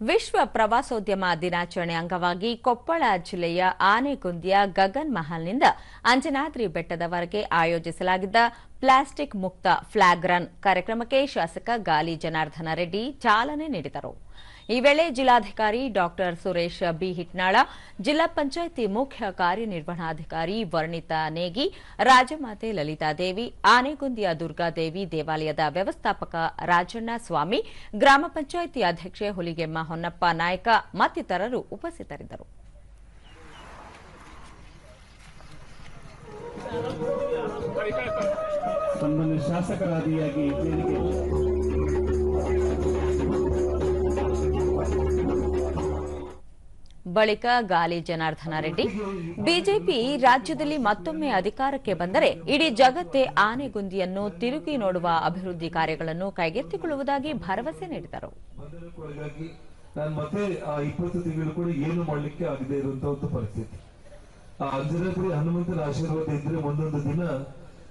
ವಿಶ್ವ ಪ್ರವಾಸೋದ್ಯಮ ದಿನಾಚರಣೆ ಅಂಗವಾಗಿ ಕೊಪ್ಪಳ ಜಿಲ್ಲೆಯ ಆನೆಗುಂದಿಯ ಗಗನ್ ಮಹಲ್ನಿಂದ ಅಂಜನಾದ್ರಿ ಬೆಟ್ಟದವರೆಗೆ ಆಯೋಜಿಸಲಾಗಿದ್ದ ಪ್ಲಾಸ್ಟಿಕ್ ಮುಕ್ತ ಫ್ಲಾಗ್ ರನ್ ಕಾರ್ಯಕ್ರಮಕ್ಕೆ ಶಾಸಕ ಗಾಲಿ ಜನಾರ್ದನ ರೆಡ್ಡಿ ಚಾಲನೆ ನೀಡಿದರು. ಈ ವೇಳೆ ಜಿಲ್ಲಾಧಿಕಾರಿ ಡಾಕ್ಟರ್ ಸುರೇಶ್ ಬಿ ಹಿಟ್ನಾಳ, ಜಿಲ್ಲಾ ಪಂಚಾಯಿತಿ ಮುಖ್ಯ ಕಾರ್ಯನಿರ್ವಹಣಾಧಿಕಾರಿ ವರ್ಣಿತಾ ನೇಗಿ, ರಾಜಮಾತೆ ಲಲಿತಾದೇವಿ ಆನೆಗುಂದಿಯ ದುರ್ಗಾದೇವಿ ದೇವಾಲಯದ ವ್ಯವಸ್ಥಾಪಕ ರಾಜಣ್ಣ ಸ್ವಾಮಿ, ಗ್ರಾಮ ಪಂಚಾಯಿತಿ ಅಧ್ಯಕ್ಷೆ ಹುಲಿಗೆಮ್ಮ ಹೊನ್ನಪ್ಪ ನಾಯಕ ಮತ್ತಿತರರು ಉಪಸ್ಥಿತರಿದ್ದರು. ಸನ್ಮಾನ್ಯ ಶಾಸಕರಾದಿಯಾಗಿ ವೇದಿಕೆ ಬಳಿಕ ಗಾಲಿ ಜನಾರ್ದನ ರೆಡ್ಡಿ ಬಿಜೆಪಿ ರಾಜ್ಯದಲ್ಲಿ ಮತ್ತೊಮ್ಮೆ ಅಧಿಕಾರಕ್ಕೆ ಬಂದರೆ ಇಡೀ ಜಗತ್ತೇ ಆನೆಗುಂದಿಯನ್ನು ತಿರುಗಿ ನೋಡುವ ಅಭಿವೃದ್ಧಿ ಕಾರ್ಯಗಳನ್ನು ಕೈಗೆತ್ತಿಕೊಳ್ಳುವುದಾಗಿ ಭರವಸೆ ನೀಡಿದರು. ನಾನು ಮತ್ತೆ ಆ ಇಪ್ಪತ್ತು ತಿಂಗಳು ಕೂಡ ಏನು ಮಾಡ್ಲಿಕ್ಕೆ ಆಗದೆ ಇರುವಂತ ಒಂದು ಪರಿಸ್ಥಿತಿ. ಆ ಅಂಜನಾದ್ರಿ ಹನುಮಂತನ ಆಶೀರ್ವಾದ ಇದ್ರೆ ಒಂದೊಂದು ದಿನ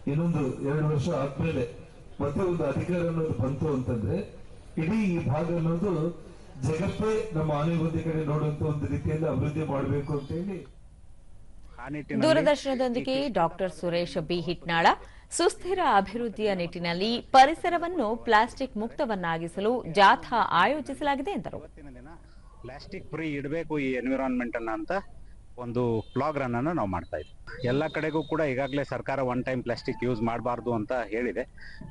ಇನ್ನೊಂದು ಎರಡು ವರ್ಷ ಆದ್ಮೇಲೆ ಮತ್ತೆ ಒಂದು ಅಧಿಕಾರ ಅನ್ನೋದು ಬಂತು ಅಂತಂದ್ರೆ ಇಡೀ ಈ ಭಾಗ ಅನ್ನೋದು ಜಗತ್ತೇ ನಮ್ಮ ಆನೆಗೊಂದಿ ಕಡೆ ನೋಡುವಂತ ಒಂದು ರೀತಿಯಲ್ಲಿ ಅಭಿವೃದ್ಧಿ ಮಾಡಬೇಕು ಅಂತ ಹೇಳಿ. ದೂರದರ್ಶನದೊಂದಿಗೆ ಡಾಕ್ಟರ್ ಸುರೇಶ್ ಬಿ ಹಿಟ್ನಾಳ ಸುಸ್ಥಿರ ಅಭಿವೃದ್ಧಿಯ ನಿಟ್ಟಿನಲ್ಲಿ ಪರಿಸರವನ್ನು ಪ್ಲಾಸ್ಟಿಕ್ ಮುಕ್ತವನ್ನಾಗಿಸಲು ಜಾಥಾ ಆಯೋಜಿಸಲಾಗಿದೆ ಎಂದರು. ಪ್ಲಾಸ್ಟಿಕ್ ಫ್ರೀ ಇಡಬೇಕು ಈ ಎನ್ವಿರಾನ್ಮೆಂಟ್ ಅನ್ನ ಅಂತ. ಒಂದು ಫ್ಲಾಗ್ ರನ್ ಅನ್ನು ನಾವು ಮಾಡ್ತಾ ಇದ್ದೀವಿ ಎಲ್ಲ ಕಡೆಗೂ ಕೂಡ ಈಗಾಗಲೇ ಸರ್ಕಾರ ಒನ್ ಟೈಮ್ ಪ್ಲಾಸ್ಟಿಕ್ ಯೂಸ್ ಮಾಡಬಾರ್ದು ಅಂತ ಹೇಳಿದೆ.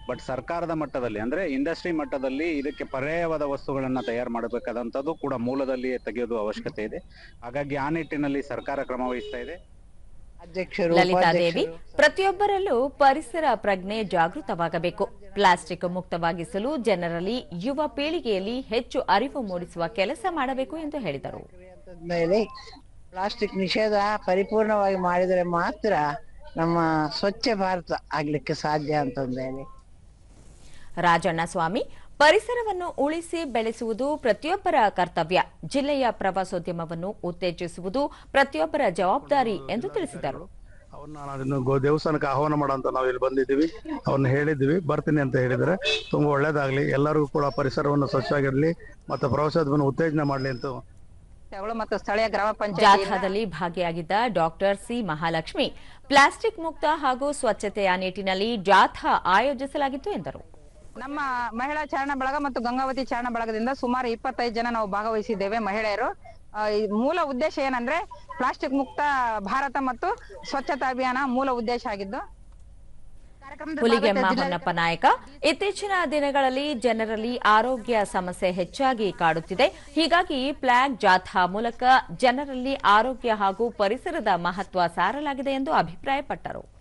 ಬಟ್ ಸರ್ಕಾರದ ಮಟ್ಟದಲ್ಲಿ ಅಂದ್ರೆ ಇಂಡಸ್ಟ್ರಿ ಮಟ್ಟದಲ್ಲಿ ಇದಕ್ಕೆ ಪರ್ಯಾಯವಾದ ವಸ್ತುಗಳನ್ನು ತಯಾರು ಮಾಡಬೇಕಾದಂಥದ್ದು ಕೂಡ ಮೂಲದಲ್ಲಿಯೇ ತೆಗೆಯೋದು ಅವಶ್ಯಕತೆ ಇದೆ. ಹಾಗಾಗಿ ಆ ನಿಟ್ಟಿನಲ್ಲಿ ಸರ್ಕಾರ ಕ್ರಮ ವಹಿಸ್ತಾ ಇದೆ. ಅಧ್ಯಕ್ಷರು ಲಲಿತಾದೇವಿ ಪ್ರತಿಯೊಬ್ಬರಲ್ಲೂ ಪರಿಸರ ಪ್ರಜ್ಞೆ ಜಾಗೃತವಾಗಬೇಕು. ಪ್ಲಾಸ್ಟಿಕ್ ಮುಕ್ತವಾಗಿಸಲು ಜನರಲ್ಲಿ ಯುವ ಪೀಳಿಗೆಯಲ್ಲಿ ಹೆಚ್ಚು ಅರಿವು ಮೂಡಿಸುವ ಕೆಲಸ ಮಾಡಬೇಕು ಎಂದು ಹೇಳಿದರು. ಪ್ಲಾಸ್ಟಿಕ್ ನಿಷೇಧ ಪರಿಪೂರ್ಣವಾಗಿ ಮಾಡಿದರೆ ಮಾತ್ರ ನಮ್ಮ ಸ್ವಚ್ಛ ಭಾರತ ಆಗ್ಲಿಕ್ಕೆ ಸಾಧ್ಯ ಅಂತಂದೇಳಿ ರಾಜಣ್ಣ ಸ್ವಾಮಿ ಪರಿಸರವನ್ನು ಉಳಿಸಿ ಬೆಳೆಸುವುದು ಪ್ರತಿಯೊಬ್ಬರ ಕರ್ತವ್ಯ. ಜಿಲ್ಲೆಯ ಪ್ರವಾಸೋದ್ಯಮವನ್ನು ಉತ್ತೇಜಿಸುವುದು ಪ್ರತಿಯೊಬ್ಬರ ಜವಾಬ್ದಾರಿ ಎಂದು ತಿಳಿಸಿದರು. ಅವ್ರನ್ನ ದೇವಸ್ಥಾನಕ್ಕೆ ಆಹ್ವಾನ ಮಾಡೋಂತ ನಾವು ಇಲ್ಲಿ ಬಂದಿದ್ದೀವಿ. ಅವ್ರನ್ನ ಹೇಳಿದ್ದೀವಿ. ಬರ್ತೀನಿ ಅಂತ ಹೇಳಿದರೆ ತುಂಬಾ ಒಳ್ಳೇದಾಗಲಿ. ಎಲ್ಲರಿಗೂ ಕೂಡ ಪರಿಸರವನ್ನು ಸ್ವಚ್ಛವಾಗಿರಲಿ ಮತ್ತು ಪ್ರವಾಸೋದ್ಯಮವನ್ನು ಉತ್ತೇಜನ ಮಾಡಲಿ ಅಂತ ಗಳು ಮತ್ತು ಸ್ಥಳೀಯ ಗ್ರಾಮ ಪಂಚಾಯತ್ ಜಾಥಾದಲ್ಲಿ ಭಾಗಿಯಾಗಿದ್ದ ಡಾಕ್ಟರ್ ಸಿ ಮಹಾಲಕ್ಷ್ಮಿ. ಪ್ಲಾಸ್ಟಿಕ್ ಮುಕ್ತ ಹಾಗೂ ಸ್ವಚ್ಛತೆಯ ನಿಟ್ಟಿನಲ್ಲಿ ಜಾಥಾ ಆಯೋಜಿಸಲಾಗಿತ್ತು ಎಂದರು. ನಮ್ಮ ಮಹಿಳಾ ಚಾರಣ ಬಳಗ ಮತ್ತು ಗಂಗಾವತಿ ಚಾರಣ ಬಳಗದಿಂದ ಸುಮಾರು ಇಪ್ಪತ್ತೈದು ಜನ ನಾವು ಭಾಗವಹಿಸಿದ್ದೇವೆ ಮಹಿಳೆಯರು. ಮೂಲ ಉದ್ದೇಶ ಏನಂದ್ರೆ ಪ್ಲಾಸ್ಟಿಕ್ ಮುಕ್ತ ಭಾರತ ಮತ್ತು ಸ್ವಚ್ಛತಾ ಅಭಿಯಾನ ಮೂಲ ಉದ್ದೇಶ ಆಗಿದ್ದು ಹುಲಿಗೆಮ್ಮ ನಾಯಕ. ಇತ್ತೀಚಿನ ದಿನಗಳಲ್ಲಿ ಜನರಲ್ಲಿ ಆರೋಗ್ಯ ಸಮಸ್ಯೆ ಹೆಚ್ಚಾಗಿ ಕಾಡುತ್ತಿದೆ. ಹೀಗಾಗಿ ಪ್ಲಾಗ್ ಜಾಥಾ ಮೂಲಕ ಜನರಲ್ಲಿ ಆರೋಗ್ಯ ಹಾಗೂ ಪರಿಸರದ ಮಹತ್ವ ಸಾರಲಾಗಿದೆ ಎಂದು ಅಭಿಪ್ರಾಯಪಟ್ಟರು.